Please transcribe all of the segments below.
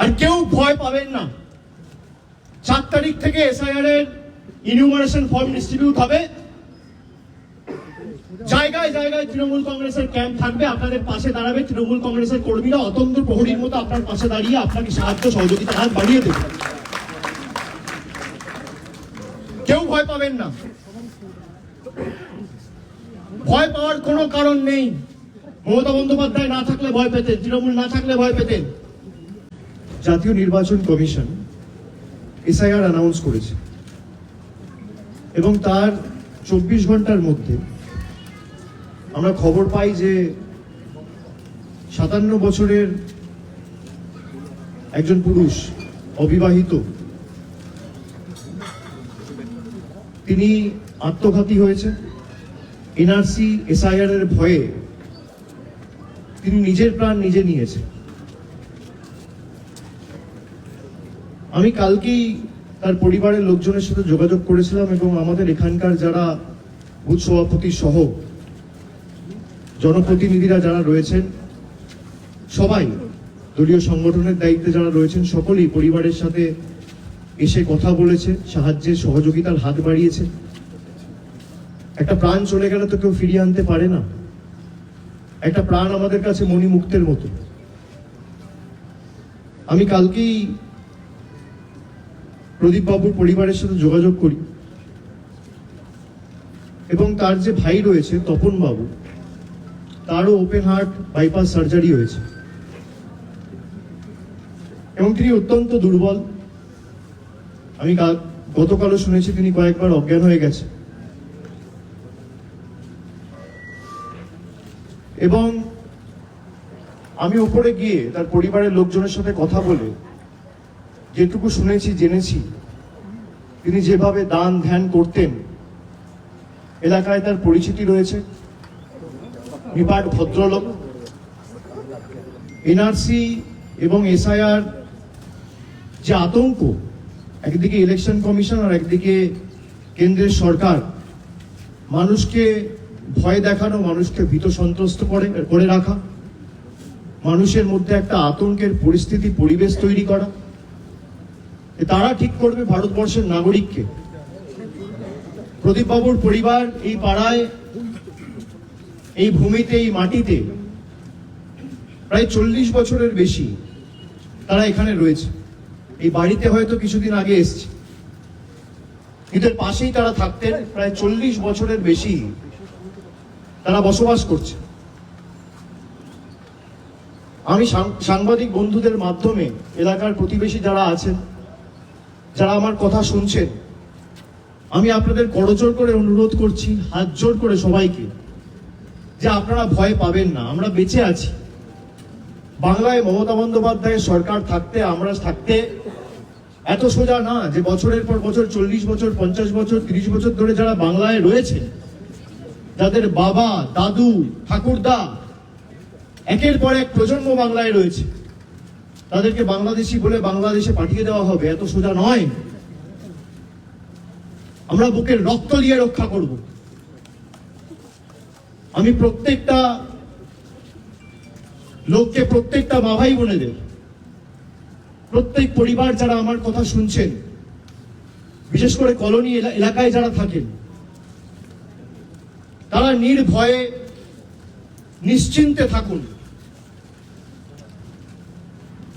আর কেউ ভয় পাবেন না। চার তারিখ থেকে এসআইআর এর ইনিউমারেশন ফর্ম ডিস্ট্রিবিউট হবে। জায়গায় জায়গায় তৃণমূল কংগ্রেসের ক্যাম্প থাকবে, আপনাদের পাশে দাঁড়াবে। তৃণমূল কংগ্রেসের কর্মীরা অতন্ত্র প্রহরীর মতো আপনার পাশে দাঁড়িয়ে আপনাকে সাহায্য, সহযোগিতা হাত বাড়িয়ে দেবে। কেউ ভয় পাবেন না। ভয় পাওয়ার কোনো কারণ নেই। মমতা বন্দ্যোপাধ্যায় না থাকলে ভয় পেতেন, তৃণমূল না থাকলে ভয় পেতেন। জাতীয় নির্বাচন কমিশন এসআইআর অ্যানাউন্স করেছে। এবং তার চব্বিশ ঘণ্টার মধ্যে আমরা খবর পাই যে সাতান্ন বছরের একজন পুরুষ অবিবাহিত, তিনি আত্মঘাতী হয়েছে। এনআরসি, এসআইআর এর ভয়ে তিনি নিজের প্রাণ নিজে নিয়েছে আমি কালকেই তার পরিবারের লোকজনের সাথে যোগাযোগ করেছিলাম এবং আমাদের এখানকার যারা বুথ সভাপতি সহ জনপ্রতিনিধিরা যারা রয়েছেন, সবাই দলীয় সংগঠনের দায়িত্বে যারা রয়েছেন, সকলেই পরিবারের সাথে এসে কথা বলেছে সাহায্যের সহযোগিতার হাত বাড়িয়েছে। একটা প্রাণ চলে গেলে তো কেউ ফিরিয়ে আনতে পারে না। একটা প্রাণ আমাদের কাছে মণিমুক্তের মতো। আমি কালকেই প্রদীপ বাবুর পরিবারের সাথে যোগাযোগ করি। এবং তার যে ভাই রয়েছে তপন বাবু তারও ওপেন হার্ট বাইপাস সার্জারি হয়েছে। এবং তিনি অত্যন্ত দুর্বল। আমি গতকালও শুনেছি তিনি কয়েকবার অজ্ঞান হয়ে গেছে। এবং আমি উপরে গিয়ে তার পরিবারের লোকজনের সাথে কথা বলে যেটুকু শুনেছি, জেনেছি। তিনি যেভাবে দান ধ্যান করতেন, এলাকায় তার পরিচিতি রয়েছে। নিপাট ভদ্রলোক, এনআরসি এবং এসআইআর যে আতঙ্ক, একদিকে ইলেকশন কমিশন আর একদিকে কেন্দ্রের সরকার, মানুষকে ভয় দেখানো, মানুষকে ভীত সন্ত্রস্ত করে করে রাখা, মানুষের মধ্যে একটা আতঙ্কের পরিস্থিতি, পরিবেশ তৈরি করা। তারা ঠিক করবে ভারতবর্ষের নাগরিককে। প্রদীপবাবুর পরিবার এই পাড়ায়, এই ভূমিতে, এই মাটিতে প্রায় চল্লিশ বছরের বেশি তারা এখানে রয়েছে। এই বাড়িতে হয়তো কিছুদিন আগে এসছে। এদের পাশেই তারা থাকতেন, প্রায় চল্লিশ বছরের বেশি তারা বসবাস করছে। আমি সাংবাদিক বন্ধুদের মাধ্যমে এলাকার প্রতিবেশী যারা আছেন যারা আমার কথা শুনছেন, আমি আপনাদের করজোর করে অনুরোধ করছি, হাত জোর করে সবাইকে, যে আপনারা ভয় পাবেন না, আমরা বেঁচে আছি। বাংলায় মমতা বন্দ্যোপাধ্যায়ের সরকার থাকতে, আমরা থাকতে এত সোজা না যে বছরের পর বছর, চল্লিশ বছর, পঞ্চাশ বছর, তিরিশ বছর ধরে যারা বাংলায় রয়েছে, যাদের বাবা, দাদু, ঠাকুরদা, একের পর এক প্রজন্ম বাংলায় রয়েছে। তাদেরকে বাংলাদেশি বলে বাংলাদেশে পাঠিয়ে দেওয়া হবে, এত সোজা নয়। আমরা বুকের রক্ত দিয়ে রক্ষা করব। আমি প্রত্যেকটা লোককে প্রত্যেকটা মা ভাই বোনেদের, প্রত্যেক পরিবার যারা আমার কথা শুনছেন, বিশেষ করে কলোনি এলাকায় যারা থাকেন, তারা নির্ভয়ে, নিশ্চিন্তে থাকুন।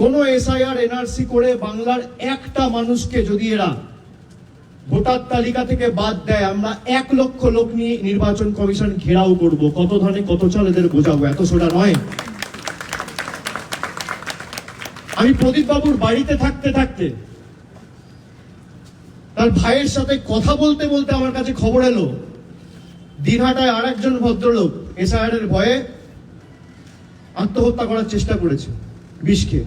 কোন এসআইআর এনআরসি করে বাংলার একটা মানুষকে যদি এরা ভোটার তালিকা থেকে বাদ দেয়, আমরা এক লক্ষ লোক নিয়ে নির্বাচন কমিশন ঘেরাও করব। কত ধানে কত চাল এদের বোঝাবো, এত সোজা নয়। আমি প্রদীপ বাবুর বাড়িতে থাকতে থাকতে তার ভাইয়ের সাথে কথা বলতে বলতে আমার কাছে খবর এলো। দিনহাটায় আর একজন ভদ্রলোক এসআইআর এর ভয়ে আত্মহত্যা করার চেষ্টা করেছে, বিষ খেয়ে।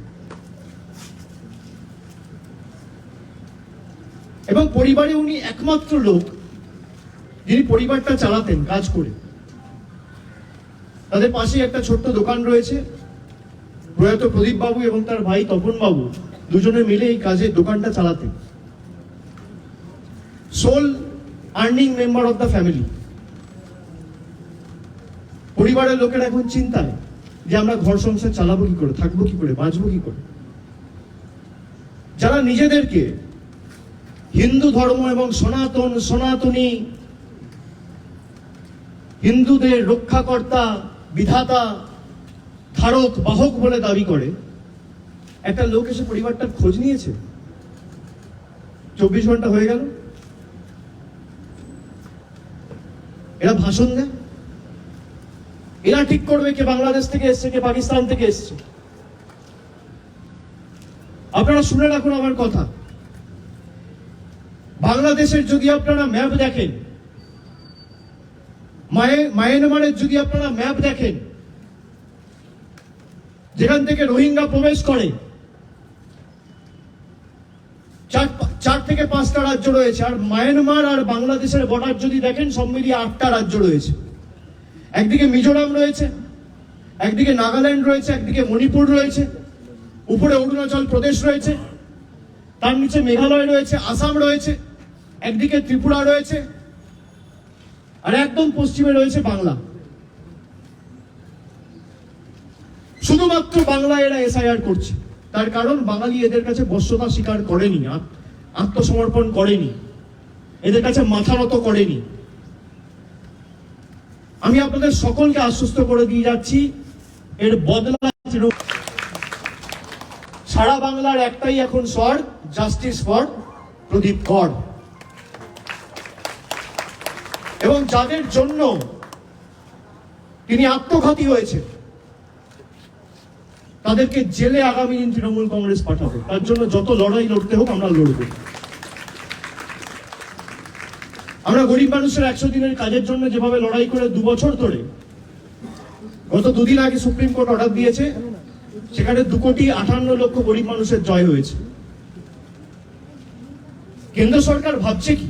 এবং পরিবারে উনি একমাত্র লোক যিনি পরিবারটা চালাতেন, কাজ করে। তাদের পাশে একটা ছোট্ট দোকান রয়েছে। প্রয়াত প্রদীপ বাবু এবং তার ভাই তপন বাবু দুজনে মিলে এই কাজে দোকানটা চালাতেন। Sole earning member of the family পরিবারের লোকের এখন চিন্তায় যে আমরা ঘর সংসার চালাবো কি করে, থাকব কি করে, বাঁচবো কি করে। যারা নিজেদেরকে হিন্দু ধর্ম এবং সনাতন, সনাতনী। হিন্দুদের রক্ষাকর্তা, বিধাতা, ধারক, বাহক বলে দাবি করে। একটা লোক এসে পরিবারটার খোঁজ নিয়েছে। চব্বিশ ঘণ্টা হয়ে গেল। এরা ভাষণ দেয়। এরা ঠিক করবে কে বাংলাদেশ থেকে এসছে, কে পাকিস্তান থেকে এসছে। আপনারা শুনে রাখুন আমার কথা। বাংলাদেশের যদি আপনারা ম্যাপ দেখেন, মায়ে- মায়ানমারের যদি আপনারা ম্যাপ দেখেন, যেখান থেকে রোহিঙ্গা প্রবেশ করে, চার থেকে পাঁচটা রাজ্য রয়েছে, আর মায়ানমার আর বাংলাদেশের বর্ডার যদি দেখেন, সব মিলিয়ে আটটা রাজ্য রয়েছে। একদিকে মিজোরাম রয়েছে, একদিকে নাগাল্যান্ড রয়েছে, একদিকে মণিপুর রয়েছে, উপরে অরুণাচল প্রদেশ রয়েছে, তার নিচে মেঘালয় রয়েছে, আসাম রয়েছে। একদিকে ত্রিপুরা রয়েছে আর একদম পশ্চিমে রয়েছে বাংলা। শুধুমাত্র বাংলা এরা এসআইআর করছে। তার কারণ বাঙালি এদের কাছে বশ্যতা স্বীকার করেনি, আত- আত্মসমর্পণ করেনি। এদের কাছে মাথা নত করেনি। আমি আপনাদের সকলকে আশ্বস্ত করে দিয়ে যাচ্ছি, এর বদলা সারা বাংলার একটাই এখন স্বর জাস্টিস ফর প্রদীপ কর। এবং যাদের জন্য তিনি আত্মঘাতী হয়েছে তাদেরকে জেলে আগামী দিন তৃণমূল কংগ্রেস পাঠাবে। তার জন্য যত লড়াই লড়তে হোক আমরা লড়ব। আমরা গরিব মানুষের একশো দিনের কাজের জন্য যেভাবে লড়াই করে দু বছর ধরে, গত দুদিন আগে সুপ্রিম কোর্ট অর্ডার দিয়েছে, সেখানে দু কোটি আটান্ন লক্ষ গরিব মানুষের জয় হয়েছে। কেন্দ্র সরকার ভাবছে কি?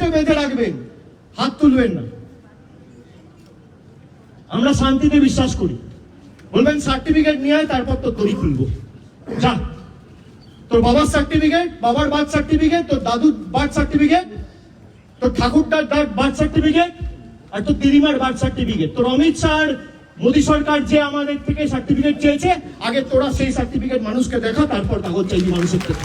পোস্টে বেঁধে রাখবেন, হাত তুলবেন না। আমরা শান্তিতে বিশ্বাস করি। বলবেন, সার্টিফিকেট নিয়ে আয়, তারপর তৈরি খুলবো। যা। তোর বাবার সার্টিফিকেট, বাবার বার্থ সার্টিফিকেট, তোর দাদুর বার্থ সার্টিফিকেট, তোর ঠাকুরদার বার্থ সার্টিফিকেট, আর তোর দিদিমার বার্থ সার্টিফিকেট। তোর অমিত শাহ মোদী সরকার যে আমাদের থেকে সার্টিফিকেট চেয়েছে, আগে তোরা সেই সার্টিফিকেট মানুষকে দেখা, তারপর কাগজ চাইবি মানুষের থেকে।